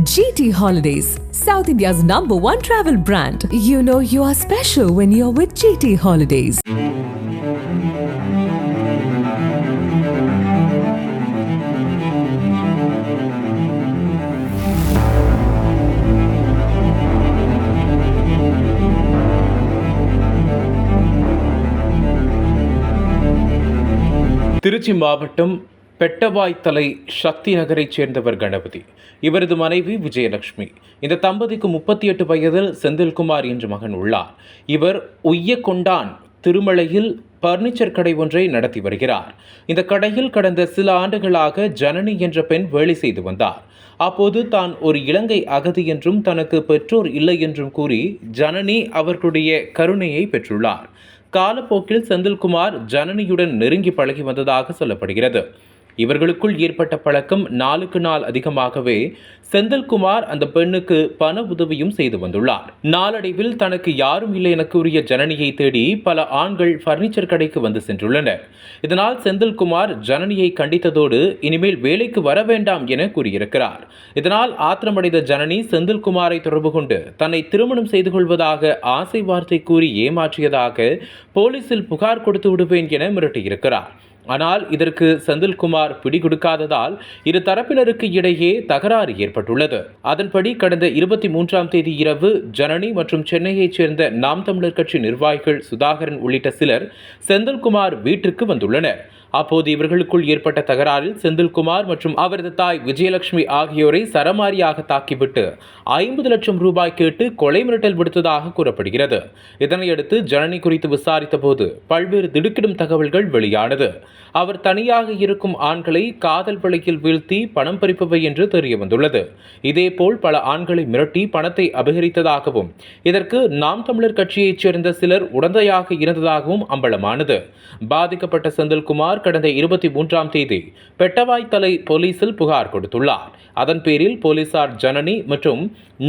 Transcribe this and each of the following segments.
GT Holidays, South India's number one travel brand. You know you are special when you're with GT Holidays. Trichy மாவட்டம் பெட்டவாய்த்தலை சக்தி நகரைச் சேர்ந்தவர் கணபதி. இவரது மனைவி விஜயலட்சுமி. இந்த தம்பதிக்கு முப்பத்தி எட்டு வயதில் செந்தில்குமார் என்ற மகன் உள்ளார். இவர் உய்ய கொண்டான் திருமலையில் பர்னிச்சர் கடை ஒன்றை நடத்தி வருகிறார். இந்த கடையில் கடந்த சில ஆண்டுகளாக ஜனனி என்ற பெண் வேலை செய்து வந்தார். அப்போது தான் ஒரு இலங்கை அகதி என்றும் தனக்கு பெற்றோர் இல்லை என்றும் கூறி ஜனனி அவர்களுடைய கருணையை பெற்றுள்ளார். காலப்போக்கில் செந்தில்குமார் ஜனனியுடன் நெருங்கி பழகி வந்ததாக சொல்லப்படுகிறது. இவர்களுக்குள் ஏற்பட்ட பழக்கம் நாளுக்கு நாள் அதிகமாகவே செந்தில்குமார் அந்த பெண்ணுக்கு பண உதவியும் செய்து வந்துள்ளார். நாளடைவில் தனக்கு யாரும் இல்லை என கூறிய ஜனனியை தேடி பல ஆண்கள் பர்னிச்சர் கடைக்கு வந்து சென்றுள்ளனர். இதனால் செந்தில்குமார் ஜனனியை கண்டித்ததோடு இனிமேல் வேலைக்கு வர வேண்டாம் என கூறியிருக்கிறார். இதனால் ஆத்திரமடைந்த ஜனனி செந்தில்குமாரை தொடர்பு கொண்டு தன்னை திருமணம் செய்து கொள்வதாக ஆசை வார்த்தை கூறி ஏமாற்றியதாக போலீசில் புகார் கொடுத்து விடுவேன் என மிரட்டியிருக்கிறார். ஆனால் இதற்கு செந்தில்குமார் பிடி கொடுக்காததால் இரு தரப்பினருக்கு இடையே தகராறு ஏற்பட்டுள்ளது. அதன்படி கடந்த இருபத்தி மூன்றாம் தேதி இரவு ஜனனி மற்றும் சென்னையைச் சேர்ந்த நாம் தமிழர் கட்சி நிர்வாகிகள் சுதாகரன் உள்ளிட்ட சிலர் செந்தில்குமார் வீட்டிற்கு வந்துள்ளனர். அப்போது இவர்களுக்குள் ஏற்பட்ட தகராறில் செந்தில்குமார் மற்றும் அவரது தாய் விஜயலட்சுமி ஆகியோரை சரமாரியாக தாக்கிவிட்டு ஐம்பது லட்சம் ரூபாய் கேட்டு கொலை மிரட்டல் விடுத்ததாக கூறப்படுகிறது. இதனையடுத்து ஜனனி குறித்து விசாரித்த போது பல்வேறு திடுக்கிடும் தகவல்கள் வெளியானது. அவர் தனியாக இருக்கும் ஆண்களை காதல் வழக்கில் வீழ்த்தி பணம் பறிப்பவை என்று தெரிய வந்துள்ளது இதேபோல் பல ஆண்களை மிரட்டி பணத்தை அபகரித்ததாகவும் இதற்கு நாம் தமிழர் கட்சியைச் சேர்ந்த சிலர் உடந்தையாக இருந்ததாகவும் அம்பலமானது. பாதிக்கப்பட்ட செந்தில்குமார் கடந்த இருபத்தி மூன்றாம் தேதி பெட்டவாய்த்தலை போலீசில் புகார் கொடுத்துள்ளார். அதன் பேரில் போலீசார் ஜனனி மற்றும்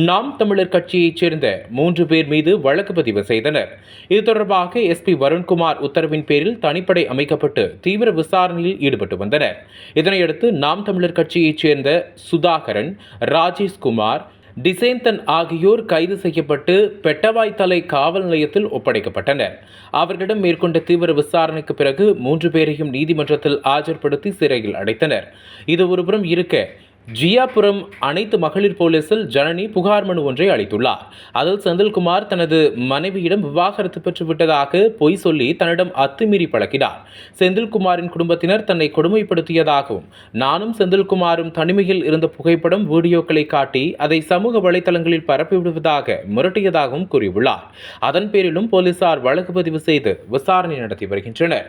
நாம் தமிழர் கட்சியைச் சேர்ந்த மூன்று பேர் மீது வழக்கு பதிவு செய்தனர். இது தொடர்பாக எஸ்பி வருண்குமார் உத்தரவின் பேரில் தனிப்படை அமைக்கப்பட்டு தீவிர விசாரணையில் ஈடுபட்டு வந்தனர். இதனையடுத்து நாம் தமிழர் கட்சியைச் சேர்ந்த சுதாகரன் ராஜேஷ்குமார் டிசேந்தன் ஆகியோர் கைது செய்யப்பட்டு பெட்டவாய்த்தலை காவல் நிலையத்தில் ஒப்படைக்கப்பட்டனர். அவர்களிடம் மேற்கொண்ட தீவிர விசாரணைக்கு பிறகு மூன்று பேரையும் நீதிமன்றத்தில் ஆஜர்படுத்தி சிறையில் அடைத்தனர். இது ஒருபுறம் இருக்க ஜியாபுரம் அனைத்து மகளிர் போலீசில் ஜனனி புகார் மனு ஒன்றை அளித்துள்ளார். அதில் செந்தில்குமார் தனது மனைவியிடம் விவாகரத்து பெற்று விட்டதாக பொய் சொல்லி தன்னிடம் அத்துமீறி பழக்கினார். செந்தில்குமாரின் குடும்பத்தினர் தன்னை கொடுமைப்படுத்தியதாகவும் நானும் செந்தில்குமாரும் தனிமையில் இருந்த புகைப்படம் வீடியோக்களை காட்டி அதை சமூக வலைதளங்களில் பரப்பிவிடுவதாக மிரட்டியதாகவும் கூறியுள்ளார். அதன் பேரிலும் போலீசார் வழக்கு பதிவு செய்து விசாரணை நடத்தி வருகின்றனர்.